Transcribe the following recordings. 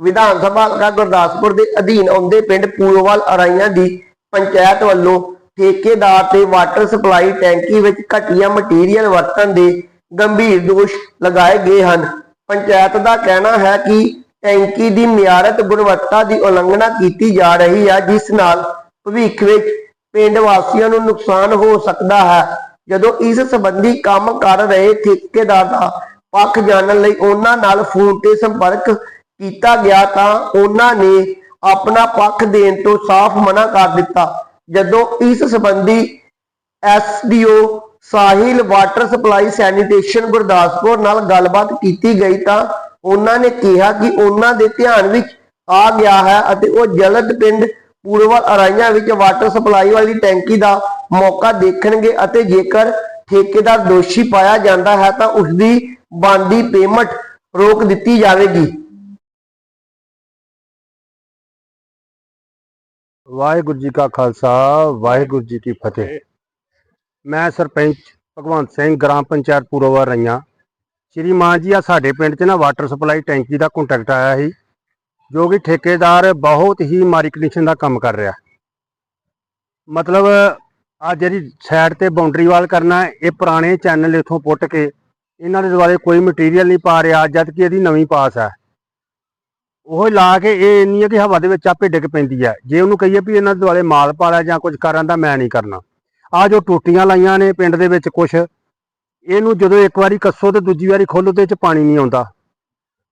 ਵਿਧਾਨ ਸਭਾ ਹਲਕਾ ਗੁਰਦਾਸਪੁਰ ਦੇ ਅਧੀਨ ਆਉਂਦੇ ਪਿੰਡ ਪੂਰੋਵਾਲ ਅਰਾਈਆਂ ਦੀ ਪੰਚਾਇਤ ਵੱਲੋਂ ਠੇਕੇਦਾਰ ਤੇ ਵਾਟਰ ਸਪਲਾਈ ਟੈਂਕੀ ਵਿੱਚ ਘਟੀਆ ਮਟੀਰੀਅਲ ਵਰਤਣ ਦੇ ਗੰਭੀਰ ਦੋਸ਼ ਲਗਾਏ ਗਏ ਹਨ। ਪੰਚਾਇਤ ਦਾ ਕਹਿਣਾ ਹੈ ਕਿ ਟੈਂਕੀ ਦੀ ਮਿਆਰਤ ਗੁਣਵੱਤਾ ਦੀ ਉਲੰਘਣਾ ਕੀਤੀ ਜਾ ਰਹੀ ਹੈ, ਜਿਸ ਨਾਲ ਭਵਿੱਖ ਵਿੱਚ ਪਿੰਡ ਵਾਸੀਆਂ ਨੂੰ ਨੁਕਸਾਨ ਹੋ ਸਕਦਾ ਹੈ। ਜਦੋਂ ਇਸ ਸੰਬੰਧੀ ਕੰਮ ਕਰ ਰਹੇ ਠੇਕੇਦਾਰ ਦਾ ਪੱਖ ਜਾਣਨ ਲਈ ਉਹਨਾਂ ਨਾਲ ਫੋਨ ਤੇ ਸੰਪਰਕ ਕੀਤਾ ਗਿਆ ਤਾਂ ਉਹਨਾਂ ਨੇ ਆਪਣਾ ਪੱਖ ਦੇਣ ਤੋਂ ਸਾਫ਼ ਮਨਾ ਕਰ ਦਿੱਤਾ। ਜਦੋਂ ਇਸ ਸੰਬੰਧੀ SDO Sahil water supply sanitation Gurdaspur ਨਾਲ ਗੱਲਬਾਤ ਕੀਤੀ ਗਈ ਤਾਂ ਉਹਨਾਂ ਨੇ ਕਿਹਾ ਕਿ ਉਹਨਾਂ ਦੇ ਧਿਆਨ ਵਿੱਚ ਆ ਗਿਆ ਹੈ ਅਤੇ ਉਹ ਜਲਦ ਪਿੰਡ ਪੂਰਵਲ ਅਰਾਈਆਂ ਵਿੱਚ ਵਾਟਰ ਸਪਲਾਈ ਵਾਲੀ ਟੈਂਕੀ ਦਾ ਮੌਕਾ ਦੇਖਣਗੇ ਅਤੇ ਜੇਕਰ ਠੇਕੇਦਾਰ ਦੋਸ਼ੀ ਪਾਇਆ ਜਾਂਦਾ ਹੈ ਤਾਂ ਉਸ ਦੀ ਬਣਦੀ ਪੇਮੈਂਟ ਰੋਕ ਦਿੱਤੀ ਜਾਵੇਗੀ। ਵਾਹਿਗੁਰੂ ਜੀ ਕਾ ਖਾਲਸਾ, ਵਾਹਿਗੁਰੂ ਜੀ ਕੀ ਫਤਿਹ। ਮੈਂ ਸਰਪੰਚ ਭਗਵੰਤ ਸਿੰਘ, ਗ੍ਰਾਮ ਪੰਚਾਇਤ ਪੂਰਵਾ ਰਈਆਂ। ਸ਼੍ਰੀ ਮਾਨ ਜੀ ਆ ਸਾਡੇ ਪਿੰਡ 'ਚ ਨਾ ਵਾਟਰ ਸਪਲਾਈ ਟੈਂਕੀ ਦਾ ਕੰਟਰੈਕਟ ਆਇਆ ਸੀ, ਜੋ ਕਿ ਠੇਕੇਦਾਰ ਬਹੁਤ ਹੀ ਮਾਰੀ ਕੰਡੀਸ਼ਨ ਦਾ ਕੰਮ ਕਰ ਰਿਹਾ। ਮਤਲਬ ਆ ਜਿਹੜੀ ਸਾਈਡ ਤੇ ਬਾਉਂਡਰੀ ਵਾਲ ਕਰਨਾ, ਇਹ ਪੁਰਾਣੇ ਚੈਨਲ ਇਥੋਂ ਪੁੱਟ ਕੇ, ਇਹਨਾਂ ਦੇ ਦੁਆਲੇ ਕੋਈ ਮਟੀਰੀਅਲ ਨਹੀਂ ਪਾ ਰਿਹਾ, ਜਦ ਕਿ ਇਹਦੀ ਨਵੀਂ ਪਾਸ ਹੈ ਉਹ ਲਾ ਕੇ ਇਹ ਇੰਨੀ ਹੈ ਕਿ ਹਵਾ ਦੇ ਵਿੱਚ ਆਪੇ ਡਿੱਗ ਪੈਂਦੀ ਹੈ ਜੇ ਉਹਨੂੰ ਕਹੀਏ ਵੀ ਇਹਨਾਂ ਦੇ ਦੁਆਲੇ ਮਾਲ ਪਾਲਾ ਜਾਂ ਕੁਝ ਕਰਨ ਦਾ ਮੈਂ ਨਹੀਂ ਕਰਨਾ। ਆ ਜੋ ਟੂਟੀਆਂ ਲਾਈਆਂ ਨੇ ਪਿੰਡ ਦੇ ਵਿੱਚ ਕੁਝ ਇਹਨੂੰ ਜਦੋਂ ਇੱਕ ਵਾਰੀ ਕੱਸੋ ਤੇ ਦੂਜੀ ਵਾਰੀ ਖੋਲੋ ਤੇ ਇਹ ਚ ਪਾਣੀ ਨਹੀਂ ਆਉਂਦਾ।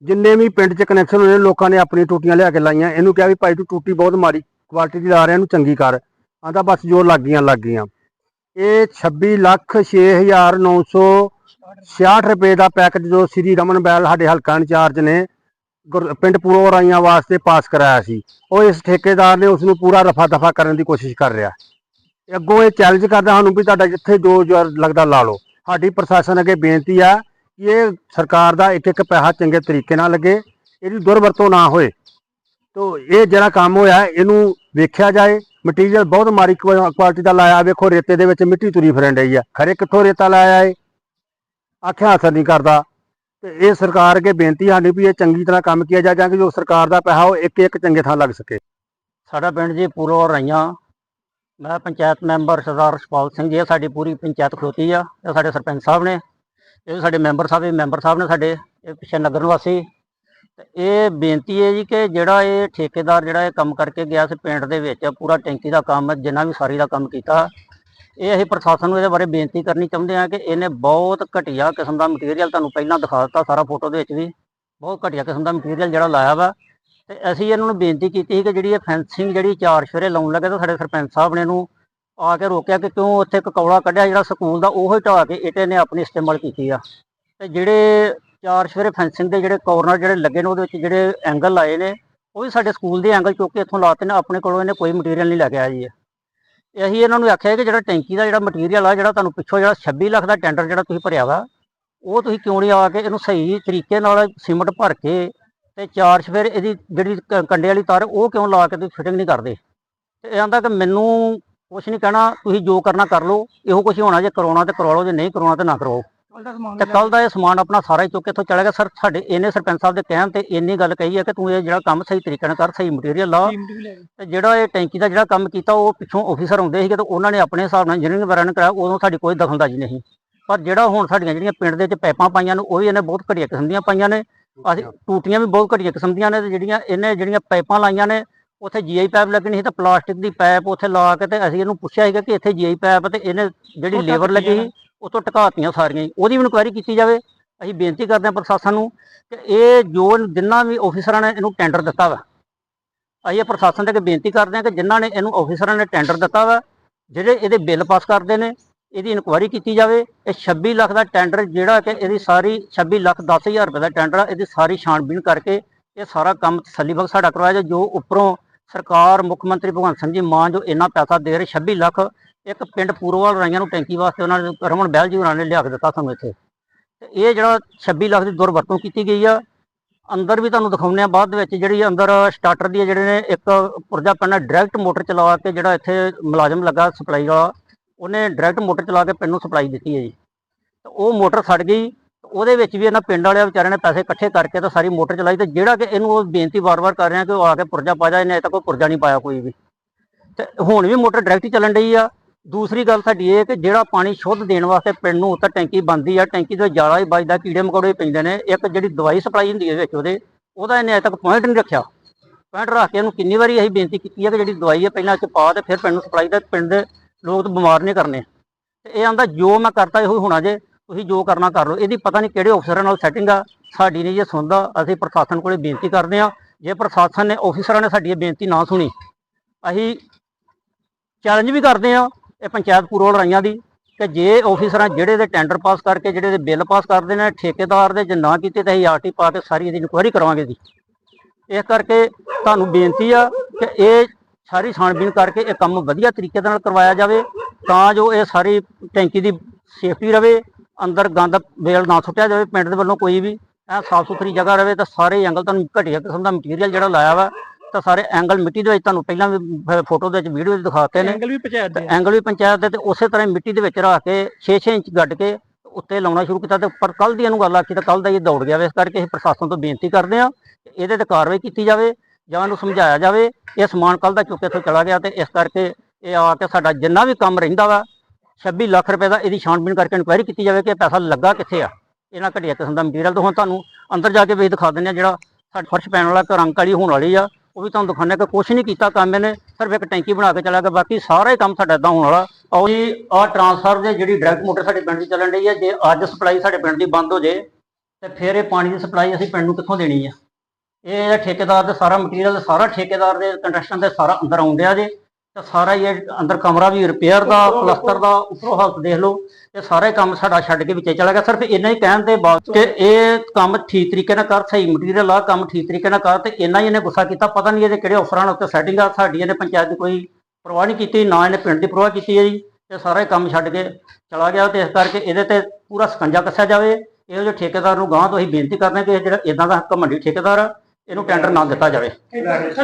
ਜਿੰਨੇ ਵੀ ਪਿੰਡ 'ਚ ਕਨੈਕਸ਼ਨ ਹੋਏ ਨੇ, ਲੋਕਾਂ ਨੇ ਆਪਣੀ ਟੂਟੀਆਂ ਲਿਆ ਕੇ ਲਾਈਆਂ। ਇਹਨੂੰ ਕਿਹਾ ਵੀ ਭਾਈ ਤੂੰ ਟੂਟੀ ਬਹੁਤ ਮਾੜੀ ਕੁਆਲਿਟੀ ਦੀ ਲਾ ਰਿਹਾ ਇਹਨੂੰ ਚੰਗੀ ਕਰ। ਆਂਦਾ ਬਸ ਜੋ ਲੱਗ ਗਈਆਂ ਲੱਗ ਗਈਆਂ ਇਹ 26 ਲੱਖ 6966 ਰੁਪਏ ਦਾ ਪੈਕੇਜ ਜੋ ਸ੍ਰੀ ਰਮਨ ਬੈਲ ਸਾਡੇ ਹਲਕਾ ਇੰਚਾਰਜ ਨੇ ਗੁਰ- ਪਿੰਡ ਪੂਰੋ ਰਾਈਆਂ ਵਾਸਤੇ ਪਾਸ ਕਰਾਇਆ ਸੀ। ਉਹ ਇਸ ਠੇਕੇਦਾਰ ਨੇ ਉਸ ਨੂੰ ਪੂਰਾ ਰਫਾ ਦਫਾ ਕਰਨ ਦੀ ਕੋਸ਼ਿਸ਼ ਕਰ ਰਿਹਾ। ਇਹ ਅੱਗੋਂ ਇਹ ਚੈਲੰਜ ਕਰਦਾ ਸਾਨੂੰ ਵੀ ਤੁਹਾਡਾ ਜਿੱਥੇ ਜੋ ਜ਼ੋਰ ਲੱਗਦਾ ਲਾ ਲਓ। ਸਾਡੀ ਪ੍ਰਸ਼ਾਸਨ ਅੱਗੇ ਬੇਨਤੀ ਆ ਕਿ ਇਹ ਸਰਕਾਰ ਦਾ ਇੱਕ ਇੱਕ ਪੈਸਾ ਚੰਗੇ ਤਰੀਕੇ ਨਾਲ ਲੱਗੇ, ਇਹਦੀ ਦੁਰਵਰਤੋਂ ਨਾ ਹੋਏ। ਤੋ ਇਹ ਜਿਹੜਾ ਕੰਮ ਹੋਇਆ, ਇਹਨੂੰ ਵੇਖਿਆ ਜਾਏ ਮਟੀਰੀਅਲ ਬਹੁਤ ਮਾੜੀ ਕੁਆ ਕੁਆਲਿਟੀ ਦਾ ਲਾਇਆ। ਵੇਖੋ ਰੇਤੇ ਦੇ ਵਿੱਚ ਮਿੱਟੀ ਤੁਰੀ ਫਿਰਨ ਰਹੀ ਆ। ਖਰੇ ਕਿੱਥੋਂ ਰੇਤਾ ਲਾਇਆ ਏ ਆਖਿਆ ਅਸਰ ਨਹੀਂ ਕਰਦਾ। ਇਹ ਸਰਕਾਰ ਅੱਗੇ ਬੇਨਤੀ ਸਾਡੀ ਵੀ ਇਹ ਚੰਗੀ ਤਰ੍ਹਾਂ ਕੰਮ ਕੀਤਾ ਜਾ ਜਾਂ ਕਿ ਜੋ ਸਰਕਾਰ ਦਾ ਪੈਸਾ, ਉਹ ਇੱਕ ਇੱਕ ਚੰਗੇ ਥਾਂ ਲੱਗ ਸਕੇ। ਸਾਡਾ ਪਿੰਡ ਜੀ ਪੂਰੋ ਰਈਆਂ ਮੈਂ ਪੰਚਾਇਤ ਮੈਂਬਰ ਸਰਦਾਰ ਰਸ਼ਪਾਲ ਸਿੰਘ ਜੀ, ਇਹ ਸਾਡੀ ਪੂਰੀ ਪੰਚਾਇਤ ਖਲੋਤੀ ਆ। ਇਹ ਸਾਡੇ ਸਰਪੰਚ ਸਾਹਿਬ ਨੇ, ਇਹ ਸਾਡੇ ਮੈਂਬਰ ਸਾਹਿਬ, ਇਹ ਮੈਂਬਰ ਸਾਹਿਬ ਨੇ ਸਾਡੇ, ਇਹ ਪਿੱਛੇ ਨਗਰ ਨਿਵਾਸੀ। ਤੇ ਇਹ ਬੇਨਤੀ ਹੈ ਜੀ ਕਿ ਜਿਹੜਾ ਇਹ ਠੇਕੇਦਾਰ ਜਿਹੜਾ ਇਹ ਕੰਮ ਕਰਕੇ ਗਿਆ ਸੀ ਪਿੰਡ ਦੇ ਵਿੱਚ, ਪੂਰਾ ਟੈਂਕੀ ਦਾ ਕੰਮ, ਜਿੰਨਾ ਵੀ ਸਾਰੀ ਦਾ ਕੰਮ ਕੀਤਾ ਇਹ ਅਸੀਂ ਪ੍ਰਸ਼ਾਸਨ ਨੂੰ ਇਹਦੇ ਬਾਰੇ ਬੇਨਤੀ ਕਰਨੀ ਚਾਹੁੰਦੇ ਹਾਂ ਕਿ ਇਹਨੇ ਬਹੁਤ ਘਟੀਆ ਕਿਸਮ ਦਾ ਮਟੀਰੀਅਲ ਤੁਹਾਨੂੰ ਪਹਿਲਾਂ ਦਿਖਾ ਦਿੱਤਾ ਸਾਰਾ ਫੋਟੋ ਦੇ ਵਿੱਚ ਵੀ। ਬਹੁਤ ਘਟੀਆ ਕਿਸਮ ਦਾ ਮਟੀਰੀਅਲ ਜਿਹੜਾ ਲਾਇਆ ਵਾ। ਤੇ ਅਸੀਂ ਇਹਨਾਂ ਨੂੰ ਬੇਨਤੀ ਕੀਤੀ ਸੀ ਕਿ ਜਿਹੜੀ ਇਹ ਫੈਂਸਿੰਗ ਜਿਹੜੀ ਚਾਰ ਸ਼ਵੇਰੇ ਲਾਉਣ ਲੱਗੇ ਤਾਂ ਸਾਡੇ ਸਰਪੰਚ ਸਾਹਿਬ ਨੇ ਇਹਨੂੰ ਆ ਕੇ ਰੋਕਿਆ ਕਿ ਕਿਉਂ ਉੱਥੇ ਇੱਕ ਕੌੜਾ ਕੱਢਿਆ ਜਿਹੜਾ ਸਕੂਲ ਦਾ ਉਹ ਹੀ ਢਾਹ ਕੇ ਇਟੇ ਨੇ ਆਪਣੀ ਇਸਤੇਮਾਲ ਕੀਤੀ ਆ। ਤੇ ਜਿਹੜੇ ਚਾਰ ਸ਼ਵੇਰੇ ਫੈਂਸਿੰਗ ਦੇ ਜਿਹੜੇ ਕੋਰਨਰ ਜਿਹੜੇ ਲੱਗੇ ਨੇ ਉਹਦੇ ਵਿੱਚ ਜਿਹੜੇ ਐਂਗਲ ਲਾਏ ਨੇ, ਉਹ ਵੀ ਸਾਡੇ ਸਕੂਲ ਦੇ ਐਂਗਲ ਚੁੱਕ ਕੇ ਇੱਥੋਂ ਲਾਤੇ ਨੇ। ਆਪਣੇ ਕੋਲੋਂ ਇਹਨੇ ਕੋਈ ਮਟੀਰੀਅਲ ਨਹੀਂ ਲੈ ਕੇ ਆਇਆ ਜੀ ਇਹ। ਅਸੀਂ ਇਹਨਾਂ ਨੂੰ ਆਖਿਆ ਕਿ ਜਿਹੜਾ ਟੈਂਕੀ ਦਾ ਜਿਹੜਾ ਮਟੀਰੀਅਲ ਆ, ਜਿਹੜਾ ਤੁਹਾਨੂੰ ਪਿੱਛੋਂ ਜਿਹੜਾ 26 ਲੱਖ ਦਾ ਟੈਂਡਰ ਜਿਹੜਾ ਤੁਸੀਂ ਭਰਿਆ ਵਾ, ਉਹ ਤੁਸੀਂ ਕਿਉਂ ਨਹੀਂ ਆ ਕੇ ਇਹਨੂੰ ਸਹੀ ਤਰੀਕੇ ਨਾਲ ਸੀਮਟ ਭਰ ਕੇ ਤੇ ਚਾਰ ਫਿਰ ਇਹਦੀ ਜਿਹੜੀ ਕ- ਕੰਡੇ ਵਾਲੀ ਤਾਰ, ਉਹ ਕਿਉਂ ਲਾ ਕੇ ਤੁਸੀਂ ਫਿਟਿੰਗ ਨਹੀਂ ਕਰਦੇ ਤੇ ਇਹ ਆਂਦਾ ਕਿ ਮੈਨੂੰ ਕੁਛ ਨਹੀਂ ਕਹਿਣਾ, ਤੁਸੀਂ ਜੋ ਕਰਨਾ ਕਰ ਲਓ, ਇਹੋ ਕੁਛ ਹੋਣਾ, ਜੇ ਕਰਾਉਣਾ ਤੇ ਕਰਵਾ ਲਓ, ਜੇ ਨਹੀਂ ਕਰਾਉਣਾ ਤੇ ਨਾ ਕਰਾਓ ਕੱਲ ਦਾ ਇਹ ਸਮਾਨ ਆਪਣਾ ਸਾਰਾ ਹੀ ਚੁੱਕ ਕੇ ਇੱਥੋਂ ਚਲਾ ਗਿਆ। ਸਰ ਸਾਡੇ ਇਹਨੇ ਸਰਪੰਚ ਸਾਹਿਬ ਦੇ ਕਹਿਣ ਤੇ ਇੰਨੀ ਗੱਲ ਕਹੀ ਹੈ ਕਿ ਤੂੰ ਇਹ ਜਿਹੜਾ ਕੰਮ ਸਹੀ ਤਰੀਕੇ ਨਾਲ ਕਰ ਸਹੀ ਮਟੀਰੀਅਲ ਲਾ। ਤੇ ਜਿਹੜਾ ਇਹ ਟੈਂਕੀ ਦਾ ਜਿਹੜਾ ਕੰਮ ਕੀਤਾ ਉਹ ਪਿੱਛੋਂ ਆਫੀਸਰ ਆਉਂਦੇ ਸੀਗੇ ਤੇ ਉਹਨਾਂ ਨੇ ਆਪਣੇ ਹਿਸਾਬ ਨਾਲ ਇੰਜੀਨੀਅਰਿੰਗ ਵਗੈਰਾ ਨੇ ਕਰਾਇਆ ਉਦੋਂ ਸਾਡੀ ਕੋਈ ਦਖਲਅੰਦਾਜ਼ੀ ਨਹੀਂ। ਪਰ ਜਿਹੜਾ ਹੁਣ ਸਾਡੀਆਂ ਜਿਹੜੀਆਂ ਪਿੰਡ ਦੇ ਵਿੱਚ ਪਾਈਪਾਂ ਪਾਈਆਂ ਨੇ ਉਹ ਵੀ ਇਹਨੇ ਬਹੁਤ ਘਟੀਆ ਕਿਸਮ ਦੀਆਂ ਪਾਈਆਂ ਨੇ। ਅਸੀਂ ਟੂਟੀਆਂ। ਵੀ ਬਹੁਤ ਘਟੀਆ ਕਿਸਮ ਦੀਆਂ ਨੇ ਤੇ ਜਿਹੜੀਆਂ ਇਹਨੇ ਜਿਹੜੀਆਂ ਪਾਈਪਾਂ ਲਾਈਆਂ ਨੇ ਉੱਥੇ ਜੀਆਈ ਪਾਈਪ ਲੱਗਣੀ ਸੀ ਤਾਂ ਪਲਾਸਟਿਕ ਦੀ ਪਾਈਪ ਉੱਥੇ ਲਾ ਕੇ ਤੇ ਅਸੀਂ ਇਹਨੂੰ ਪੁੱਛਿਆ ਸੀਗਾ ਕਿ ਇੱਥੇ ਜੀਆਈ ਪਾਈਪ ਤੇ ਇਹਨੇ ਜਿਹੜੀ ਲੇਬਰ ਲੱਗੀ ਸੀ। ਉਤੋਂ ਟਕਾਤੀਆਂ ਸਾਰੀਆਂ ਹੀ। ਉਹਦੀ ਵੀ ਇਨਕੁਆਇਰੀ ਕੀਤੀ ਜਾਵੇ, ਅਸੀਂ ਬੇਨਤੀ ਕਰਦੇ ਹਾਂ ਪ੍ਰਸ਼ਾਸਨ ਨੂੰ ਕਿ ਇਹ ਜੋ ਜਿੰਨਾ ਵੀ ਆਫੀਸਰਾਂ ਨੇ ਇਹਨੂੰ ਟੈਂਡਰ ਦਿੱਤਾ ਵਾ ਅਸੀਂ ਇਹ ਪ੍ਰਸ਼ਾਸਨ ਦੇ ਅੱਗੇ ਬੇਨਤੀ ਕਰਦੇ ਹਾਂ ਕਿ ਜਿਨ੍ਹਾਂ ਨੇ ਇਹਨੂੰ ਆਫੀਸਰਾਂ ਨੇ ਟੈਂਡਰ ਦਿੱਤਾ ਵਾ, ਜਿਹੜੇ ਇਹਦੇ ਬਿੱਲ ਪਾਸ ਕਰਦੇ ਨੇ, ਇਹਦੀ ਇਨਕੁਆਇਰੀ ਕੀਤੀ ਜਾਵੇ ਇਹ 26 ਲੱਖ ਦਾ ਟੈਂਡਰ ਜਿਹੜਾ ਕਿ ਇਹਦੀ ਸਾਰੀ 26 ਲੱਖ 10000 ਰੁਪਏ ਦਾ ਟੈਂਡਰ ਆ, ਇਹਦੀ ਸਾਰੀ ਛਾਣਬੀਣ ਕਰਕੇ ਇਹ ਸਾਰਾ ਕੰਮ ਤਸੱਲੀਬਖਸ਼ ਸਾਡਾ ਕਰਵਾਇਆ ਜਾਏ ਜੋ ਉੱਪਰੋਂ ਸਰਕਾਰ, ਮੁੱਖ ਮੰਤਰੀ ਭਗਵੰਤ ਸਿੰਘ ਜੀ ਮਾਨ ਜੋ ਇੰਨਾ ਪੈਸਾ ਦੇ ਰਹੇ 26 ਲੱਖ ਇੱਕ ਪਿੰਡ ਪੂਰਵਾਲ ਰਾਈਆਂ ਨੂੰ ਟੈਂਕੀ ਵਾਸਤੇ ਉਹਨਾਂ ਨੇ ਰਮਨ ਬਹਿਲ ਜੀ ਹੋਰਾਂ ਨੇ ਲਿਆ ਕੇ ਦਿੱਤਾ ਸਾਨੂੰ ਇੱਥੇ। ਤੇ ਇਹ ਜਿਹੜਾ 26 ਲੱਖ ਦੀ ਦੁਰਵਰਤੋਂ ਕੀਤੀ ਗਈ ਆ, ਅੰਦਰ ਵੀ ਤੁਹਾਨੂੰ ਦਿਖਾਉਂਦੇ ਆ ਬਾਅਦ ਵਿੱਚ ਜਿਹੜੀ ਅੰਦਰ ਸਟਾਰਟਰ ਦੀ ਜਿਹੜੇ ਨੇ ਇੱਕ ਪੁਰਜਾ ਪੈਣਾ ਡਾਇਰੈਕਟ ਮੋਟਰ ਚਲਾ ਕੇ ਜਿਹੜਾ ਇੱਥੇ ਮੁਲਾਜ਼ਮ ਲੱਗਾ ਸਪਲਾਈ ਵਾਲਾ, ਉਹਨੇ ਡਾਇਰੈਕਟ ਮੋਟਰ ਚਲਾ ਕੇ ਪਿੰਡ ਨੂੰ ਸਪਲਾਈ ਦਿੱਤੀ ਹੈ ਜੀ। ਤੇ ਉਹ ਮੋਟਰ ਸੜ ਗਈ ਉਹਦੇ ਵਿੱਚ ਵੀ ਇਹਨਾਂ ਪਿੰਡ ਵਾਲਿਆਂ ਵਿਚਾਰਿਆਂ ਨੇ ਪੈਸੇ ਇਕੱਠੇ ਕਰਕੇ ਤਾਂ ਸਾਰੀ ਮੋਟਰ ਚਲਾਈ ਤੇ ਜਿਹੜਾ ਕਿ ਇਹਨੂੰ ਉਹ ਬੇਨਤੀ ਵਾਰ-ਵਾਰ ਕਰ ਰਿਹਾ ਕਿ ਉਹ ਆ ਕੇ ਪੁਰਜਾ ਪਾ ਜਾ ਇਹਨੇ ਅਜੇ ਤੱਕ ਕੋਈ ਪੁਰਜਾ ਨਹੀਂ ਪਾਇਆ ਕੋਈ ਵੀ। ਤੇ ਹੁਣ ਵੀ ਮੋਟਰ ਡਾਇਰੈਕਟ ਹੀ ਚੱਲਣ ਡਈ ਆ। ਦੂਸਰੀ ਗੱਲ ਸਾਡੀ ਇਹ ਕਿ ਜਿਹੜਾ ਪਾਣੀ ਸ਼ੁੱਧ ਦੇਣ ਵਾਸਤੇ ਪਿੰਡ ਨੂੰ ਉੱਤੇ ਟੈਂਕੀ ਬੰਦੀ ਆ, ਟੈਂਕੀ ਤੋਂ ਜ਼ਾਲਾ ਹੀ ਵੱਜਦਾ, ਕੀੜੇ ਮਕੌੜੇ ਪੈਂਦੇ ਨੇ। ਇੱਕ ਜਿਹੜੀ ਦਵਾਈ ਸਪਲਾਈ ਹੁੰਦੀ ਹੈ ਵਿੱਚ ਉਹਦੇ, ਉਹਦਾ ਇਹਨੇ ਅਜੇ ਤੱਕ ਪੁਆਇੰਟ ਨਹੀਂ ਰੱਖਿਆ। ਪੁਆਇੰਟ ਰੱਖ ਕੇ ਇਹਨੂੰ ਕਿੰਨੀ ਵਾਰੀ ਅਸੀਂ ਬੇਨਤੀ ਕੀਤੀ ਹੈ ਕਿ ਜਿਹੜੀ ਦਵਾਈ ਹੈ ਪਹਿਲਾਂ ਚ ਪਾ ਤੇ ਫਿਰ ਪਿੰਡ ਨੂੰ ਸਪਲਾਈ ਦਾ, ਪਿੰਡ ਦੇ ਲੋਕ ਤਾਂ ਬਿਮਾਰ ਨਹੀਂ ਕਰਨੇ। ਤੇ ਇਹ ਆਂਦਾ ਜੋ ਮੈਂ ਕਰਤਾ ਇਹੋ ਹੋਣਾ ਜੇ। ਤੁਸੀਂ ਜੋ ਕਰਨਾ ਕਰ ਲਓ। ਇਹਦੀ ਪਤਾ ਨਹੀਂ ਕਿਹੜੇ ਅਫਸਰਾਂ ਨਾਲ ਸੈਟਿੰਗ ਆ। ਸਾਡੀ ਨਹੀਂ ਜੇ ਸੁਣਦਾ, ਅਸੀਂ ਪ੍ਰਸ਼ਾਸਨ ਕੋਲੇ ਬੇਨਤੀ ਕਰਦੇ ਆ ਜੇ ਪ੍ਰਸ਼ਾਸਨ ਨੇ ਅਫਸਰਾਂ ਨੇ ਸਾਡੀ ਇਹ ਬੇਨਤੀ ਨਾ ਸੁਣੀ, ਅਸੀਂ ਚੈਲੰਜ ਵੀ ਕਰਦੇ ਆ ਇਹ ਪੰਚਾਇਤ ਪੂਰਵਲ ਰਾਈਆਂ ਦੀ ਕਿ ਜੇ ਆਫੀਸਰਾਂ ਜਿਹੜੇ ਦੇ ਟੈਂਡਰ ਪਾਸ ਕਰਕੇ, ਜਿਹੜੇ ਦੇ ਬਿੱਲ ਪਾਸ ਕਰਦੇ ਨੇ, ਠੇਕੇਦਾਰ ਦੇ ਜੇ ਨਾ ਕੀਤੇ ਤਾਂ ਅਸੀਂ ਆਰਟੀ ਪਾ ਕੇ ਸਾਰੀ ਇਹਦੀ ਇਨਕੁਆਇਰੀ ਕਰਾਵਾਂਗੇ ਜੀ। ਇਸ ਕਰਕੇ ਤੁਹਾਨੂੰ ਬੇਨਤੀ ਆ ਕਿ ਇਹ ਸਾਰੀ ਛਾਣਬੀਨ ਕਰਕੇ ਇਹ ਕੰਮ ਵਧੀਆ ਤਰੀਕੇ ਦੇ ਨਾਲ ਕਰਵਾਇਆ ਜਾਵੇ, ਤਾਂ ਜੋ ਇਹ ਸਾਰੀ ਟੈਂਕੀ ਦੀ ਸੇਫਟੀ ਰਵੇ ਅੰਦਰ ਗੰਦ ਵੇਲ ਨਾ ਸੁੱਟਿਆ ਜਾਵੇ ਪਿੰਡ ਦੇ ਵੱਲੋਂ ਕੋਈ ਵੀ ਐ ਸਾਫ਼ ਸੁਥਰੀ ਜਗ੍ਹਾ ਰਵੇ ਤਾਂ ਸਾਰੇ ਐਂਗਲ ਤੁਹਾਨੂੰ ਘਟੀਆ ਕਿਸਮ ਦਾ ਮਟੀਰੀਅਲ ਜਿਹੜਾ ਲਾਇਆ ਵਾ ਤਾਂ ਸਾਰੇ ਐਂਗਲ ਮਿੱਟੀ ਦੇ ਵਿੱਚ ਤੁਹਾਨੂੰ ਪਹਿਲਾਂ ਵੀ ਫੋਟੋ ਦੇ ਵਿੱਚ ਵੀਡੀਓ ਵਿੱਚ ਦਿਖਾਤੇ ਨੇ। ਐਂਗਲ ਵੀ ਪੰਚਾਇਤ ਤੇ ਦੇ ਐਂਗਲ ਵੀ ਪੰਚਾਇਤ ਦੇ ਤੇ ਉਸੇ ਤਰ੍ਹਾਂ ਮਿੱਟੀ ਦੇ ਵਿੱਚ ਰੱਖ ਕੇ 6-6 ਇੰਚ ਗੱਡ ਕੇ ਉੱਤੇ ਲਾਉਣਾ ਸ਼ੁਰੂ ਕੀਤਾ ਤੇ ਪਰ ਕੱਲ ਦੀ ਇਹਨੂੰ ਗੱਲ ਆਖੀ ਤਾਂ ਕੱਲ ਦਾ ਇਹ ਦੌੜ ਗਿਆ ਵੇ ਇਸ ਕਰਕੇ ਅਸੀਂ ਪ੍ਰਸ਼ਾਸਨ ਤੋਂ ਬੇਨਤੀ ਕਰਦੇ ਕਿ ਇਹਦੇ ਤੇ ਕਾਰਵਾਈ ਕੀਤੀ ਜਾਵੇ ਜਾਂ ਇਹਨੂੰ ਸਮਝਾਇਆ ਜਾਵੇ। ਇਹ ਸਮਾਨ ਕੱਲ ਦਾ ਚੁੱਕ ਕੇ ਇੱਥੋਂ ਚਲਾ ਗਿਆ ਤੇ ਇਸ ਕਰਕੇ ਇਹ ਆ ਕੇ ਸਾਡਾ ਜਿੰਨਾ ਵੀ ਕੰਮ ਰਹਿੰਦਾ ਵਾ 26 ਲੱਖ ਰੁਪਏ ਦਾ ਇਹਦੀ ਛਾਣਬੀਣ ਕਰਕੇ ਇਨਕੁਆਇਰੀ ਕੀਤੀ ਜਾਵੇ ਕਿ ਇਹ ਪੈਸਾ ਲੱਗਾ ਕਿੱਥੇ ਆ। ਇਹਨਾਂ ਘਟੀਆ ਕਿਸਮ ਦਾ ਮਟੀਰੀਅਲ ਤੋਂ ਹੁਣ ਤੁਹਾਨੂੰ। ਅੰਦਰ ਜਾ ਕੇ ਵੀ ਦਿਖਾ ਦਿੰਦੇ ਆ ਜਿਹੜਾ ਸਾਡਾ ਫਰਸ਼ ਪੈਣ ਵਾਲਾ ਰੰਗ ਵਾਲੀ ਹੋਣ ਵਾਲੀ ਆ। ਉਹ ਵੀ ਤੁਹਾਨੂੰ ਦਿਖਾਉਂਦੇ ਕਿ ਕੁਛ ਨਹੀਂ ਕੀਤਾ ਕੰਮ ਇਹਨੇ। ਸਿਰਫ ਇੱਕ ਟੈਂਕੀ ਬਣਾ ਕੇ ਚਲਾ ਗਿਆ। ਬਾਕੀ ਸਾਰਾ ਹੀ ਕੰਮ ਸਾਡਾ ਇਦਾਂ ਹੋਣ ਵਾਲਾ। ਆਓ ਜੀ, ਆਹ ਟਰਾਂਸਫਰ ਦੇ ਜਿਹੜੀ ਡਾਇਰੈਕਟ ਮੋਟਰ ਸਾਡੇ ਪਿੰਡ ਦੀ ਚੱਲਣ ਰਹੀ ਹੈ ਜੇ ਅੱਜ ਸਪਲਾਈ ਸਾਡੇ ਪਿੰਡ ਦੀ ਬੰਦ ਹੋ ਜੇ, ਤੇ ਫਿਰ ਇਹ ਪਾਣੀ ਦੀ ਸਪਲਾਈ ਅਸੀਂ ਪਿੰਡ ਨੂੰ ਕਿੱਥੋਂ ਦੇਣੀ ਆ? ਇਹ ਠੇਕੇਦਾਰ ਦਾ ਸਾਰਾ ਮਟੀਰੀਅਲ ਸਾਰਾ ਠੇਕੇਦਾਰ ਦੇ ਕੰਟਰੈਕਸ਼ਨ ਦੇ ਸਾਰਾ ਅੰਦਰ ਆਉਂਦਿਆ ਜੇ। ਤੇ ਸਾਰਾ ਹੀ ਇਹ ਅੰਦਰ ਕਮਰਾ ਵੀ ਰਿਪੇਅਰ ਦਾ ਪਲਸਤਰ ਦਾ ਉੱਪਰੋਂ ਹਾਲਤ ਦੇਖ ਲਓ ਇਹ ਸਾਰੇ ਕੰਮ ਸਾਡਾ ਛੱਡ ਕੇ ਵਿੱਚੇ ਚਲਾ ਗਿਆ। ਸਿਰਫ ਇੰਨਾ ਹੀ ਕਹਿਣ ਦੇ ਬਾਅਦ ਕਿ ਇਹ ਕੰਮ ਠੀਕ ਤਰੀਕੇ ਨਾਲ ਕਰ ਸਹੀ ਮਟੀਰੀਅਲ ਆ ਕੰਮ ਠੀਕ ਤਰੀਕੇ ਨਾਲ ਕਰ ਤੇ ਇੰਨਾ ਹੀ ਇਹਨੇ ਗੁੱਸਾ ਕੀਤਾ। ਪਤਾ ਨਹੀਂ ਇਹਦੇ ਕਿਹੜੇ ਅਫਸਰਾਂ ਨਾਲ ਉੱਤੇ ਸੈਟਿੰਗ ਆ ਸਾਡੀ ਇਹਨੇ ਪੰਚਾਇਤ ਦੀ ਕੋਈ ਪਰਵਾਹ ਨਹੀਂ ਕੀਤੀ ਨਾ ਇਹਨੇ ਪਿੰਡ ਦੀ ਪਰਵਾਹ ਕੀਤੀ ਹੈ ਜੀ ਇਹ ਸਾਰਾ ਹੀ ਕੰਮ ਛੱਡ ਕੇ ਚਲਾ ਗਿਆ। ਤੇ ਇਸ ਕਰਕੇ ਇਹਦੇ ਤੇ ਪੂਰਾ ਸਕੰਜਾ ਕੱਸਿਆ ਜਾਵੇ। ਇਹੋ ਜਿਹੇ ਠੇਕੇਦਾਰ ਨੂੰ ਗਾਂ ਤੋਂ ਅਸੀਂ ਬੇਨਤੀ ਕਰਦੇ ਹਾਂ ਕਿ ਇਹ ਜਿਹੜਾ ਇਦਾਂ ਦਾ ਘਮੰਡੀ ਠੇਕੇਦਾਰ ਆ ਇਹਨੂੰ ਟੈਂਡਰ ਨਾ ਦਿੱਤਾ ਜਾਵੇ।